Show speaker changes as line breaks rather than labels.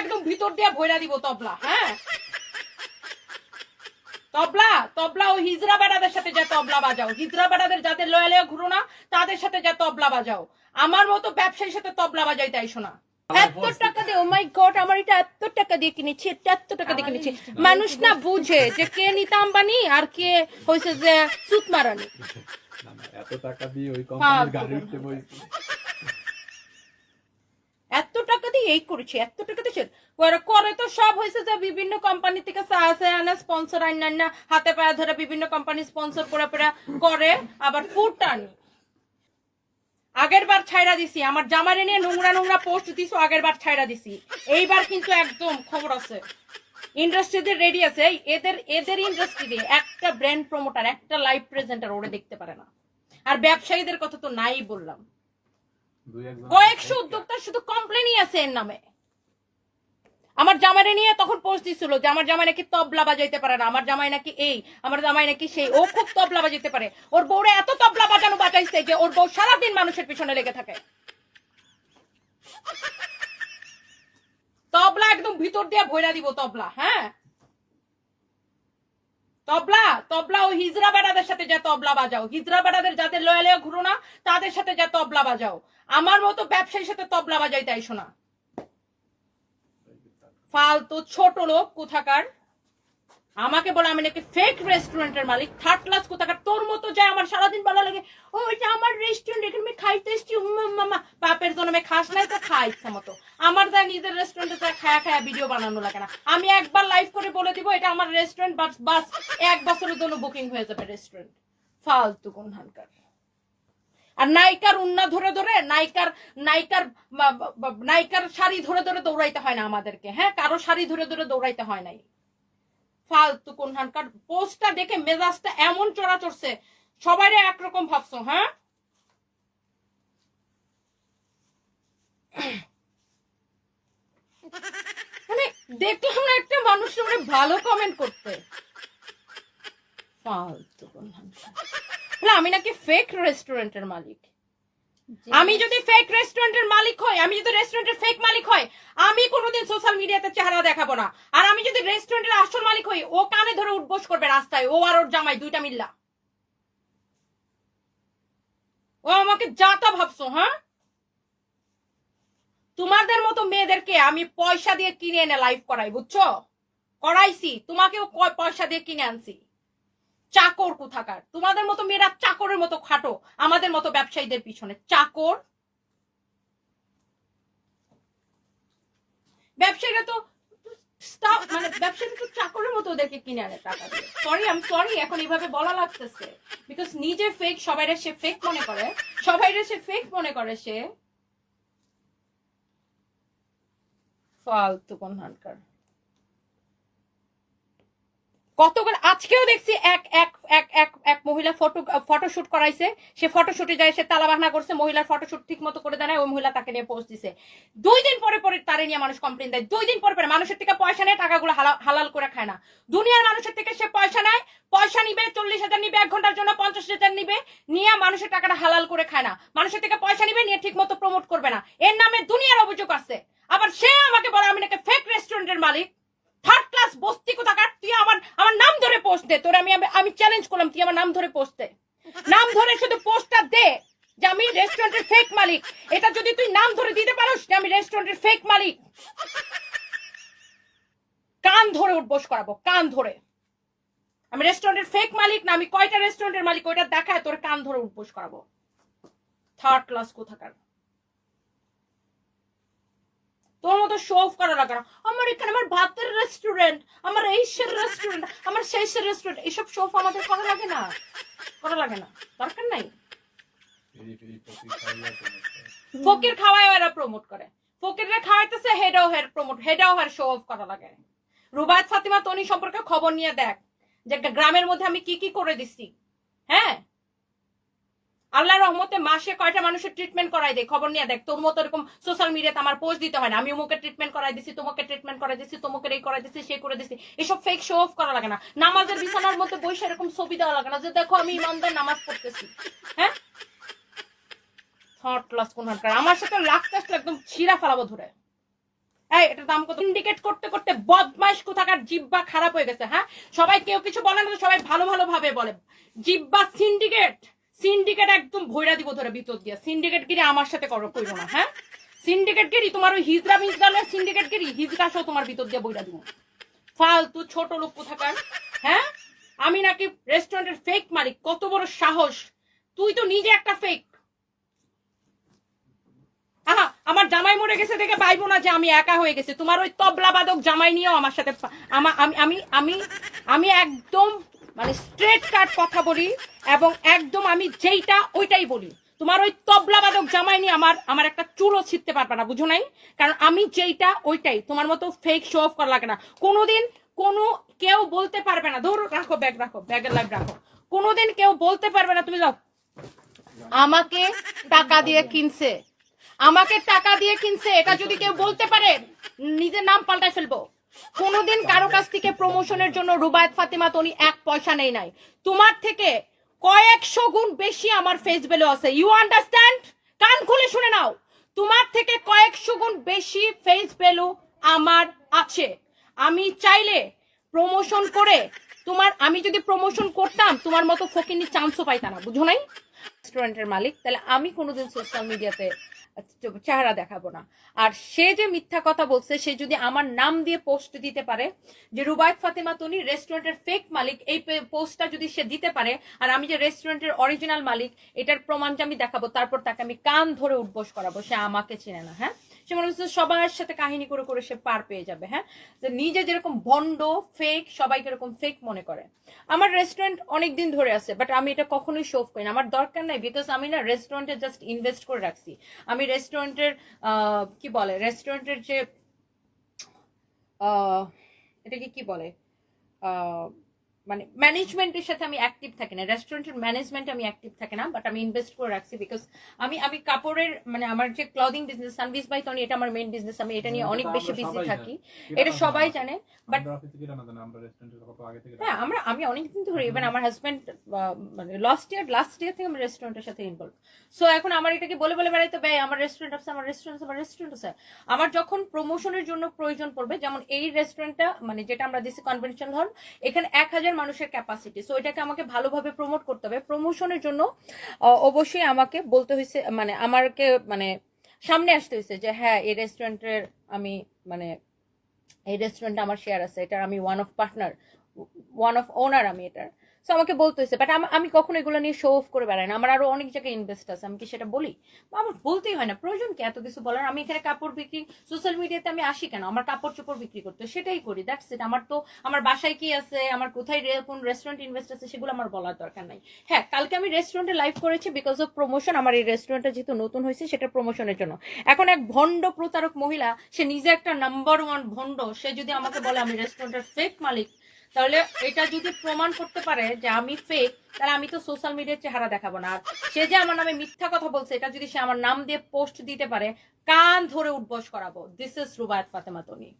একদম ভিতর দিয়ে ভইরা দিব তবলা হ্যাঁ? তবলা তবলা ও হিজরা বেড়াদের সাথে যা তবলা বাজাও। হিজরা বেড়াদের যাদের লয়ে লয়ে ঘুরো না তাদের সাথে যা তবলা বাজাও। আমার মতো ব্যবসায়ীর সাথে তবলা বাজাইতে আইসো না। এত টাকা দিয়ে ও মাই গড আমার এটা এত টাকা দিয়ে কিনেছি এটা এত টাকা দিয়ে কিনেছি। মানুষ না বুঝে যে কে নিতা আম্বানি আর কে হয়েছে যে সুত মারানি।
এত টাকা দিয়ে ওই কোম্পানির গাড়ি উঠতে বসছি
এত টাকা এই করেছে এত টাকা দিয়ে ওরা করে তো সব হয়েছে যে বিভিন্ন কোম্পানি থেকে সাহায্য আনা স্পন্সর আইন না হাতে পায়ে ধরে বিভিন্ন কোম্পানি স্পন্সর করে পরে করে, আবার ফুড টানি আগের বার ছাইরা দিছি, আমার জামারে নিয়ে নোংরা নোংরা পোস্ট দিছো আগের বার ছাইরা দিছি। এইবার কিন্তু একদম খবর আছে। ইন্ডাস্ট্রিতে রেডি আছে এদের এদের ইন্ডাস্ট্রিতে একটা ব্র্যান্ড প্রমোটার একটা লাইভ প্রেজেন্টার ওরে দেখতে পারে না। আর ব্যবসায়ীদের কথা তো নাই বললাম। কয়েকশো উদ্যোক্তা শুধু কমপ্লেনই আছে এর নামে। আমার জামাইরে নিয়ে তখন পোস্ট দিছিল যে আমার জামাই নাকি তবলা বাজাইতে পারে না আমার জামাই নাকি এই আমার জামাই নাকি সেই ও খুব তবলা বাজাইতে পারে। ওর বউরে এত তবলা বাজানো বাজাইছে যে ওর বউ সারাদিন মানুষের পিছনে লেগে থাকে। তবলা একদম ভিতর দিয়ে ভইরা দিব তবলা হ্যাঁ? তবলা তবলা ও হিজরা বেড়াদের সাথে যা তবলা বাজাও। হিজরা বেড়াদের যাদের লয়ে লয়ে ঘুরো না তাদের সাথে যা তবলা বাজাও। আমার মতো ব্যবসায়ীর সাথে তবলা বাজাই তাই শোনা। ফালতু ছোট লোক কোথাকার? আমাকে বলে আমি নাকি ফেক রেস্টুরেন্টের মালিক থার্ড ক্লাস কোথাকার, তোর মতো যায় আমার সারাদিন ভালো লাগে। ও এটা আমার রেস্টুরেন্ট এখানে আমি খাইতে এসছি মামা বাপের জন্মে খাস নাই, তো খা ইচ্ছা মতো। আমার যা নিজের রেস্টুরেন্টে যা খায়া খায়া ভিডিও বানানো লাগে না। আমি একবার লাইভ করে বলে দিব, এটা আমার রেস্টুরেন্ট বাস বাস এক বছরের জন্য বুকিং হয়ে যাবে রেস্টুরেন্ট ফালতু কোন হানকার আর নায়িকার উন্না ধরে ধরে, নায়িকার নায়িকার নায়িকার শাড়ি ধরে ধরে দৌড়াইতে হয় না আমাদেরকে হ্যাঁ? কারও শাড়ি ধরে ধরে দৌড়াইতে হয় নাই। ফালতু কোন হানকার পোস্টটা দেখে মেজাজটা এমন চড়া চড়ছে। সবাই একরকম ভাবছ হ্যাঁ? মানে দেখলাম না একটা মানুষ মানে ভালো কমেন্ট করতে। ফালতু কোন হানকার আমি নাকি ফেক রেস্টুরেন্টের মালিক। আমি যদি ফেক রেস্টুরেন্টের মালিক হই, আমি যদি রেস্টুরেন্টের ফেক মালিক হই, আমি কোনোদিন সোশ্যাল মিডিয়াতে চেহারা দেখাবো না। আর আমি যদি রেস্টুরেন্টের আসল মালিক হই, ও কানে ধরে উঠবোস করবে রাস্তায়, ও আর ওর জামাই দুইটা মিল্লা। ও আমাকে যাতা ভাবছ হ্যাঁ? তোমাদের মতো মেয়েদেরকে আমি পয়সা দিয়ে কিনে এনে লাইভ করাই, বুঝছ? করাইছি, তোমাকেও পয়সা দিয়ে কিনে আনছি। চাকর কোথাকার? তোমাদের মতো মেয়েরা চাকরের মতো খাটো, আমাদের মতো ব্যবসায়ীদের পিছনে। চাকর? ব্যবসায়ীরা তো মানে ব্যবসায়ীরা তো চাকরের মতো ওদেরকে কিনে আনে টাকা সরি আম সরি এখন এইভাবে বলা লাগতেছে। বিকজ নিজে ফেক সবাইরে সে ফেক মনে করে। সবাইরে সে ফেক মনে করে সে। ফালতু কোন হানকার গতকাল আজকেও দেখছি এক এক এক এক এক মহিলা ফটো, ফটোশুট করাইছে। সে ফটোশুটে যায়, সে তালা বাহানা করছে, মহিলার ফটোশুট ঠিক মতো করে দেয় ওই মহিলা তাকে নিয়ে পোস্ট দিছে। দুই দিন পরে পরে তারে নিয়ে মানুষ কমপ্লেন দেয়। দুই দিন পরে পরে মানুষের থেকে পয়সা নেয়, টাকাগুলো হালা- হালাল করে খায় না। দুনিয়ার মানুষের থেকে সে পয়সা নেয়, পয়সা নিবে, চল্লিশ হাজার নিবে, এক ঘণ্টার জন্য পঞ্চাশ হাজার নিবে, নিয়ে মানুষের টাকাটা হালাল করে খায় না। মানুষের থেকে পয়সা নিবে, নিয়ে ঠিক মতো প্রমোট করবে না। এর নামে দুনিয়ার অভিযোগ আছে আবার সে আমাকে বলে আমি নাকি ফেক রেস্টুরেন্টের মালিক থার্ড ক্লাস বস্তি কোথাকার তুই আমার আমার নাম ধরে পোস্ট দে তোরে আমি আমি- আমি চ্যালেঞ্জ করলাম তুই আমার নাম ধরে পোস্ট দে নাম ধরে শুধু পোস্টটা দে যে আমি রেস্টুরেন্টের ফেক মালিক এটা যদি তুই নাম ধরে দিতে পারোস যে আমি রেস্টুরেন্টের ফেক মালিক কান ধরে উঠবোস করাবো কান ধরে। আমি রেস্টুরেন্টের ফেক মালিক না আমি কয়টা রেস্টুরেন্টের মালিক ওইটা দেখায় তোর কান ধরে উঠবোস করাবো। থার্ড ক্লাস কোথাকার? তোর মতো শো অফ করা লাগে না। আমার এখানে আমার ভাতের রেস্টুরেন্ট আমার এই রেস্টুরেন্ট আমার সেই রেস্টুরেন্ট এইসব শো অফ আমাদের করা লাগে না। করা লাগে না। দরকার নাই? ফকির খাওয়ায় এরা প্রমোট করে। ফকিররা প্রমোট শো অফ করা লাগে। রুবায়ত, ফাতিমা, তনি সম্পর্কে খবর নিয়ে দেখ, যে গ্রামের মধ্যে আমি কি কি করে দিচ্ছি হ্যাঁ? আল্লাহ রহমতে মাসে কয়টা মানুষের ট্রিটমেন্ট করাই দেয়, খবর নিয়ে দেখ। তোর মতো এরকম সোশ্যাল মিডিয়াতে আমার পোস্ট দিতে হয় না। আমি অমুকে ট্রিটমেন্ট করাই দিছি, তোমাকে ট্রিটমেন্ট করাই দিছি তোমাকে এই করাই দিছি সেই করে দিছি। এসব ফেক শো অফ করা লাগে না। নামাজের বিছানার মধ্যে বসে এরকম ছবি দেওয়া লাগে না, যে দেখো আমি ইমানদার নামাজ পড়তেছি। হ্যাঁ? থার্ড ক্লাস কোন হানকার আমার সাথে লাখ টাস্ট একদম ছিঁড়া ফেলাবো ধরে। এই, এটা দাম কত? ইন্ডিকেট করতে করতে বদমাইশ কোথাকার জিব্বা খারাপ হয়ে গেছে হ্যাঁ? সবাই কেউ কিছু বলে না তো সবাই ভালো ভালো ভাবে বলে। জিব্বা সিন্ডিকেট সিন্ডিকেট একদম ভৈরা দিব ধরে ভিতর দিয়ে। সিন্ডিকেট গিরি আমার সাথে করো, কইরো না হ্যাঁ? সিন্ডিকেট গিরি তোমার ওই হিজরা মিজরা সিন্ডিকেট গিরি হিজরা সহ তোমার ভিতর দিয়ে বইরা দিব। ফালতু ছোট লোক কোথাকার হ্যাঁ? আমি নাকি রেস্টুরেন্টের ফেক মালিক, কত বড় সাহস। তুই তো নিজে একটা ফেক আহা, আমার জামাই মরে গেছে দেখে পাইবো না যে আমি একা হয়ে গেছি। তোমার ওই তবলা বাদক জামাই নিয়েও আমার সাথে আমি আমি আমি আমি একদম মানে স্ট্রেট কাট কথা বলি এবং একদম আমি যেইটা ওইটাই বলি। তোমার ওই তবলা বাদক জামাই নিয়ে আমার আমার একটা চুলও ছিটতে পারবে না, বুঝো নাই? কারণ আমি যেইটা ওইটাই, তোমার মতো ফেক শো অফ করা লাগে না। কোনোদিন কোনো কেউ বলতে পারবে না, ধরো রাখো ব্যাগ রাখো ব্যাগের লাইভ রাখো। কোনোদিন কেউ বলতে পারবে না, তুমি যাও। আমাকে টাকা দিয়ে কিনছে। আমাকে টাকা দিয়ে কিনছে, এটা যদি কেউ বলতে পারে, নিজের নাম পাল্টায় ফেলব। কোনোদিন কারও কাছ থেকে প্রমোশনের জন্য রুবায়ত ফাতিমা তনি এক পয়সা নেই নাই। তোমার থেকে কয়েকশো গুণ বেশি আমার ফেস ভ্যালু আছে। ইউ আন্ডারস্ট্যান্ড কান খুলে শুনে নাও। তোমার থেকে কয়েকশো গুণ বেশি ফেস ভ্যালু আমার আছে। আমি চাইলে প্রমোশন করে তোমার, আমি যদি প্রমোশন করতাম, তোমার মতো ফকিনি চান্সও পাইতাম না। বুঝো নাই? রেস্টুরেন্টের মালিক, তাহলে আমি কোনোদিন সোশ্যাল মিডিয়াতে চেহারা দেখাবো না। আর সে যে মিথ্যা কথা বলছে, সে যদি আমার নাম দিয়ে পোস্ট দিতে পারে, যে রুবায়ত ফাতেমা তনি রেস্টুরেন্টের ফেক মালিক, এই পোস্টটা যদি সে দিতে পারে, আর আমি যে রেস্টুরেন্টের অরিজিনাল মালিক, এটার প্রমাণটা আমি দেখাবো, তারপর তাকে আমি কান ধরে উঠবোস করাবো, সে আমাকে চেনে না হ্যাঁ? সে মনে হচ্ছে সবার সাথে কাহিনী করে করে সে পার পেয়ে যাবে হ্যাঁ? যে নিজে যেরকম ভণ্ড ফেক সবাইকে এরকম ফেক মনে করে। আমার রেস্টুরেন্ট অনেক দিন ধরে আছে বাট আমি এটা কখনোই শো করি না। আমার দরকার নাই বিকজ আমি না রেস্টুরেন্টে জাস্ট ইনভেস্ট করে রাখছি। আমি রেস্টুরেন্টের কি বলে? রেস্টুরেন্টের যে এটাকে কি বলে? মানে ম্যানেজমেন্টের সাথে আমি অ্যাক্টিভ থাকি না। রেস্টুরেন্টের ম্যানেজমেন্ট আমি অ্যাক্টিভ থাকি না বাট আমি ইনভেস্ট করে রাখছি বিকজ আমি আমি কাপড়ের মানে আমার যে clothing business Sanvees by Toni এটা আমার মেইন বিজনেস আমি এটা নিয়ে অনেক বেশি বিজি থাকি। এটা সবাই জানে
থেকে
হ্যাঁ আমরা আমি অনেকদিন ধরে ইভেন আমার হাজব্যান্ড মানে লাস্ট ইয়ার লাস্ট ইয়ার থেকে আমার রেস্টুরেন্টের সাথে ইনভলভ সো এখন আমার এটাকে বলে বলে বেড়াইতে ব্যয় আমার রেস্টুরেন্ট আছে আমার রেস্টুরেন্ট আমার রেস্টুরেন্ট আছে। আমার যখন প্রমোশনের জন্য প্রয়োজন পড়বে যেমন এই রেস্টুরেন্টটা মানে যেটা আমরা দিচ্ছি কনভেনশন হল এখানে এক হাজার মানুষের ক্যাপাসিটি সো এটাকে আমাকে ভালোভাবে প্রমোট করতে হবে। প্রমোশনের জন্য অবশ্যই আমাকে বলতে হয়েছে মানে আমাকে মানে সামনে আসতে হয়েছে যে হ্যাঁ এই রেস্টুরেন্টের আমি মানে এই রেস্টুরেন্টে আমার শেয়ার আছে, এটা আমি one of partner one of owner আমি এটার। সো আমাকে বলতে হয়েছে বাট আমি কখনো এগুলো নিয়ে শো অফ করে বেড়াই না। আমার আরও অনেক জায়গায় ইনভেস্ট আছে, আমি কি সেটা বলি? আমার বলতেই হয় না, প্রয়োজন কি এত কিছু বলার? আমি এখানে কাপড় বিক্রি সোশ্যাল মিডিয়াতে আমি আসি কেন? আমার কাপড় চোপড় বিক্রি করতে, সেটাই করি দ্যাটস ইট আমার তো, আমার বাসায় কি আছে? আমার কোথায় কোন রেস্টুরেন্ট ইনভেস্ট আছে? সেগুলো আমার বলার দরকার নাই। হ্যাঁ কালকে আমি রেস্টুরেন্টে লাইভ করেছি বিকজ অফ প্রমোশন আমার এই রেস্টুরেন্টটা যেহেতু নতুন হয়েছে, সেটা প্রমোশনের জন্য। এখন এক ভণ্ড প্রতারক মহিলা, সে নিজে একটা নাম্বার ওয়ান ভণ্ড, সে যদি আমাকে বলে, আমি রেস্টুরেন্টের ফেক মালিক তাহলে এটা যদি প্রমাণ করতে পারে যে আমি ফেক তাহলে আমি তো সোশ্যাল মিডিয়ার চেহারা দেখাবো না। আর সে যে আমার নামে মিথ্যা কথা বলছে, এটা যদি সে আমার নাম দিয়ে পোস্ট দিতে পারে, কান ধরে উঠবস করাবো। This is Rubayat Fatema Toni